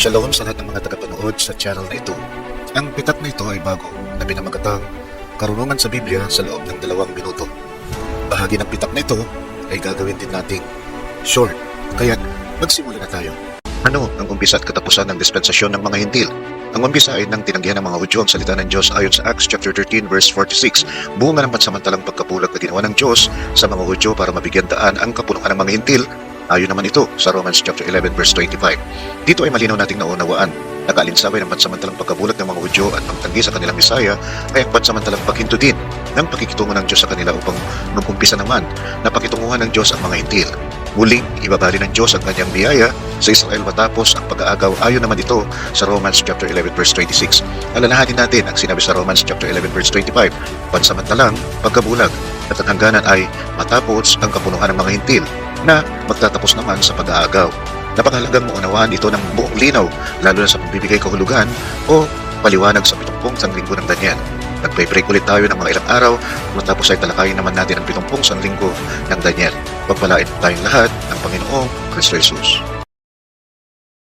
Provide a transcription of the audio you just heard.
Shalom sa lahat ng mga tagapanood sa channel na ito. Ang pitak na ito ay bago na pinamagatang Karunungan sa Biblia sa loob ng dalawang minuto. Bahagi ng pitak na ito ay gagawin din nating short. Kaya magsimula na tayo. Ano ang umpisa at katapusan ng dispensasyon ng mga hintil? Ang umpisa ay nang tinanggihan ng mga Hudyo ang salita ng Diyos ayon sa Acts chapter 13 verse 46. Bunga ng pansamantalang pagkapulag na ginawa ng Diyos sa mga Hudyo para mabigyan daan ang kapunuan ng mga hintil Ayon naman ito sa Romans chapter 11 verse 25. Dito ay malinaw nating naunawaan. Nag-alinsaway ng pansamantalang pagkabulag ng mga Hudyo at pagtanggi sa kanilang Misaya ay ang pansamantalang paghinto din ng pakikitungo ng Diyos sa kanila upang nung-umpisa naman na pakitunguhan ng Diyos ang mga hintil. Muling, ibabali ng Diyos ang kanyang biyaya sa Israel matapos ang pag-aagaw ayon naman ito sa Romans chapter 11 verse 26. Alalahanin natin ang sinabi sa Romans chapter 11 verse 25, pansamantalang pagkabulag at ang hangganan ay matapos ang kapunuhan ng mga hintil na magtatapos naman sa pag-aagaw. Napakahalagang maunawaan ito ng buong linaw, lalo na sa pagbibigay kahulugan o paliwanag sa pitumpong sanglinggo ng Daniel. Nagpe-break ulit tayo ng mga ilang araw matapos ay talakayin naman natin ang pitumpong sanlinggo ng Daniel. Pagpalain tayong lahat ng Panginoong Kristo Jesus.